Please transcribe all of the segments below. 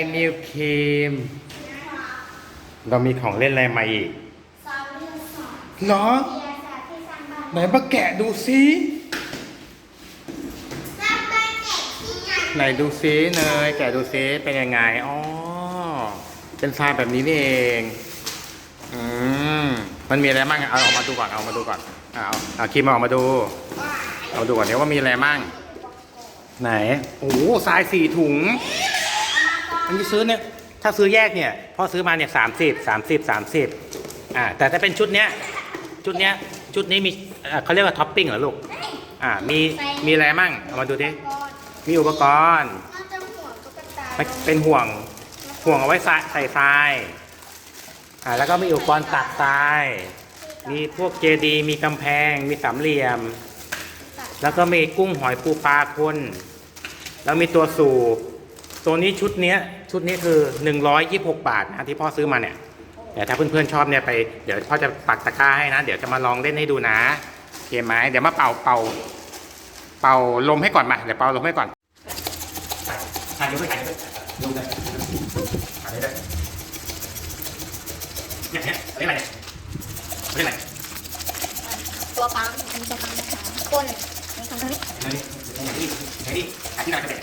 เนยนิวครีม เรามีของเล่นอะไรมาอีกสอนวิทยาศาสตร์เหรอ วิทยาศาสตร์ที่สร้างบ้านไหนมาแกะดูซิสร้างบ้านแจกที่ไหนไหนดูซิเนยแกะดูซิเป็นยังไงอ๋อเป็นทรายแบบนี้นี่เองอืมมันมีอะไรบ้างเอาเอามาดูก่อนเอามาดูก่อนเอาเอาครีมเอาออกมาดู เอาดูก่อนเดี๋ยวว่ามีอะไรบ้างไหนโอ้โหทรายสี่ถุง อันนี้ซื้อเนี่ยถ้าซื้อแยกเนี่ยพ่อซื้อมาเนี่ยสามสิบสามสิบสามสิบอ่าแต่ถ้าเป็นชุดเนี้ยชุดเนี้ยชุดนี้มีอ่าเขาเรียกว่าท็อปปิ้งเหรอลูกอ่ามีมีอะไรมั่งเอามาดูดิมีอุปกรณ์มันจะห่วงตุ๊กตาเป็นห่วงห่วงเอาไว้ใส่ใส่ทรายอ่าแล้วก็มีอุปกรณ์ตักทราย มีพวกเจดีมีกำแพง มีสามเหลี่ยม แล้วก็มีกุ้งหอยปูปลาคนแล้วมีตัวสูบ ตัวนี้ชุดเนี้ยชุดนี้คือ 126 บาทนะที่พ่อซื้อมาเนี่ยแต่ถ้าเพื่อนๆชอบเนี่ยไปเดี๋ยวพ่อจะปักตะกร้าให้นะ เดี๋ยวจะมาลองเล่นให้ดูนะโอเคไหมเดี๋ยวมาเป่าเป่า เป่าลมให้ก่อนมาเดี๋ยวเป่าลมให้ก่อนถ่ายดูด้วยถ่ายดูด้วยดูด้วยถ่ายด้วยเนี่ยเนี่ยอะไรเนี่ยเล่นอะไรตัวปั๊มอันนี้จะปั๊มนะคะก้นนี่ทำตรงนี้นี่นี่นี่นี่ถ่ายที่ไหนกันเนี่ย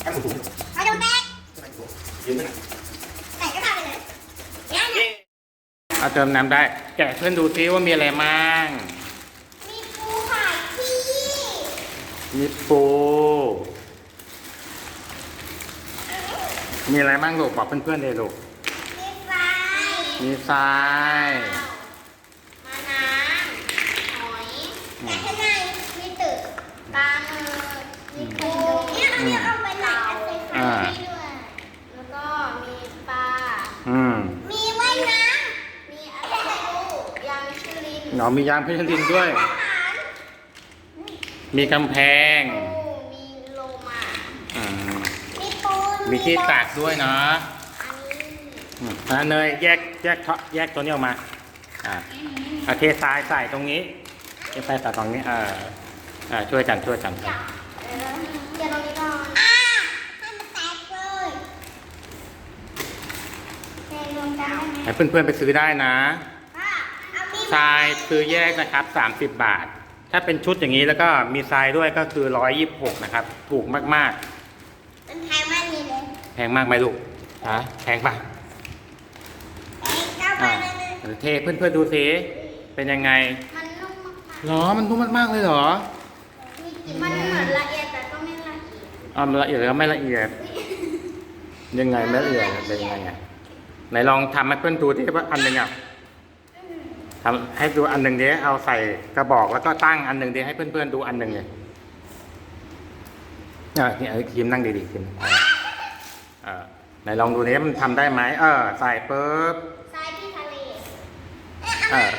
แค่หมุนถุงมาดูแม่ ยืนขึ้นใส่กระดาษไปเลยเนี่ยนะเอาเติมน้ำได้ แกะเพื่อนดูซิว่ามีอะไรมั่งมีปูขายที่มีปูมีอะไรมั่งลูกบอกเพื่อนๆเลยลูกมีไฟมีทราย มาน้ำหอยแต่ข้างในมีตึกปลาหมึกมีปูเนี่ยอันนี้เอาไปไหนอันเป็นไฟด้วยแล้วก็มีปลา อืมมีว่ายน้ำมีอะไรไม่รู้ยางชิลินหนอมียางเพชรลินด้วยอาหารมีกำแพงปูมีโลมาอืมมีปูมีที่ตากด้วยนะอันนี้อืมอะเนยแยกแยกเทาะแยกตัวนี้ออกมา อ่าเอาเททรายใส่ตรงนี้เททรายใส่ตรงนี้เอออ่าช่วยกันช่วยกันเดี๋ยวเดี๋ยวตรงนี้ก่อนอ่าให้มันแตกเลยเทรวมกันได้ไหม ให้เพื่อนๆไปซื้อได้นะอะเอามีดทรายซื้อแยกนะครับ 30 บาท ถ้าเป็นชุดอย่างนี้แล้วก็มีทรายด้วยก็คือ 126 นะครับ ถูกมากเป็นแพงมากนี่เลยๆแพงมากไหมลูกฮะแพงปะแพงเก้าบาอ่าทเลยเดี๋ยวเทเพื่อนๆดูสิเป็นยังไงมันนุ่มมากหรอมันนุ่มมากๆเลยเหรอๆมีกลิ่นมันเหมือนละเอียดแต่ก็ไม่ละเอียดอ่ามันละเอียดหรือไม่ละเอียด ยังไงไม่ละเอียดเป็นยังไงอะ ไหนลองทำให้เพื่อนดูที่ว่าอันหนึ่งอะทำให้ดูอันหนึ่งดิเอาใส่กระบอกแล้วก็ตั้งอันหนึ่งดิให้เพื่อนๆดูอันหนึ่งเลยเออนี่เออคิมนั่งดีๆคิมเออเออไหนลองดูดิมันทำได้ไหมเออ ใส่ปุ๊บทรายที่ทะเลเออ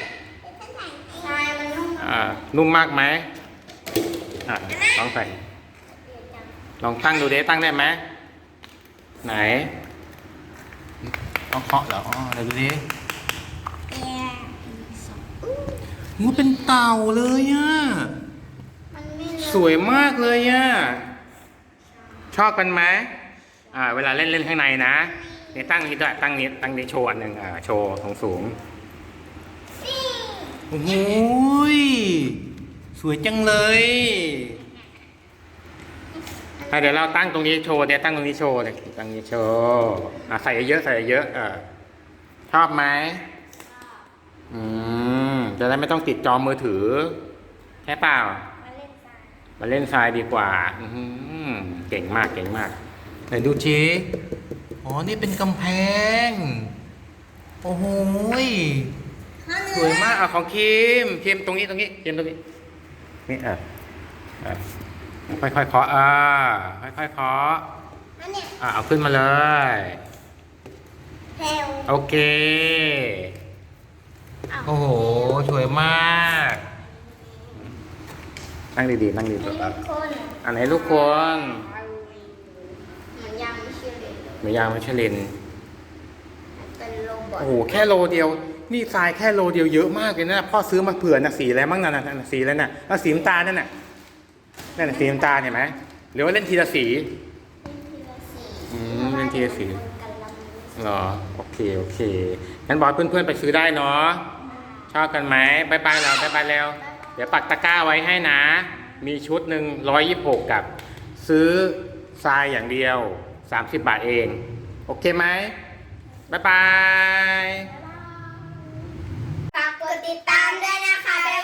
ทรายมันนุ่มอ่านุ่มมากไหมอะลองใส่ ลองตั้งดูดิตั้งได้ไหมไหน เอาเคาะเหรออ๋อเดี๋ยวดูดิเนี่ยงูเป็นเต่าเลยอะ มันไม่เลอะสวยมากเลยอะ ชอบกันไหมอ่า เวลาเล่นเล่นข้างในนะนี่ตั้งนี้ด้วยตั้งนี้ตั้งนี้โชว์อันหนึ่งอ่า โชว์ของสูงโอ้โหยสวยจังเลย อะเดี๋ยวเราตั้งตรงนี้โชว์เดี๋ยวตั้งตรงนี้โชว์เลยตั้งนี้โชว์อะใส่เยอะๆใส่เยอะๆเออชอบไหมอืมจะได้ไม่ต้องติดจอมือถือแค่เปล่ามาเล่นทรายมาเล่นทรายดีกว่า อือหือเก่งมากเก่งมากไหนดูชีอ๋อนี่เป็นกำแพง โอ้โหยสวยมากอะของคิมคิมตรงนี้ตรงนี้คิมตรงนี้นี่เออเออ ค่อยๆเคาะอ่าค่อยๆเคาะอันเนี้ยอ่าเอาขึ้นมาเลย แพลวโอเคโอ้โหสวยมาก นั่งดีๆ นั่งดีอันๆนี้อะคนอันไหนลูกคนเหมือนยางมิชลินหรือยางมิชลิน เป็นโรบอทโอ้โห แค่โลเดียว นี่ทรายแค่โลเดียวเยอะมากเลยนะ พ่อซื้อมาเผื่อนะสีอะไรบ้างนะนะสีอะไรน่ะแล้วสีน้ำตาลนั่นน่ะ นั่นน่ะสีน้ำตาลเห็นไหมหรือว่าเล่นทีละสีทีละสีอืมเล่นทีละสีเหรอโอเคโอเคงั้นบอกเพื่อนๆไปซื้อได้เนาะชอบกันไหมบายบายแล้วบายบายแล้ว เดี๋ยวปักตะกร้าไว้ให้นะ มีชุดหนึ่งร้อยยี่หกกับ ซื้อทรายอย่างเดียว30บบาทเอง โอเคไหมบายบายฝากกดติดตามด้วยนะคะบาย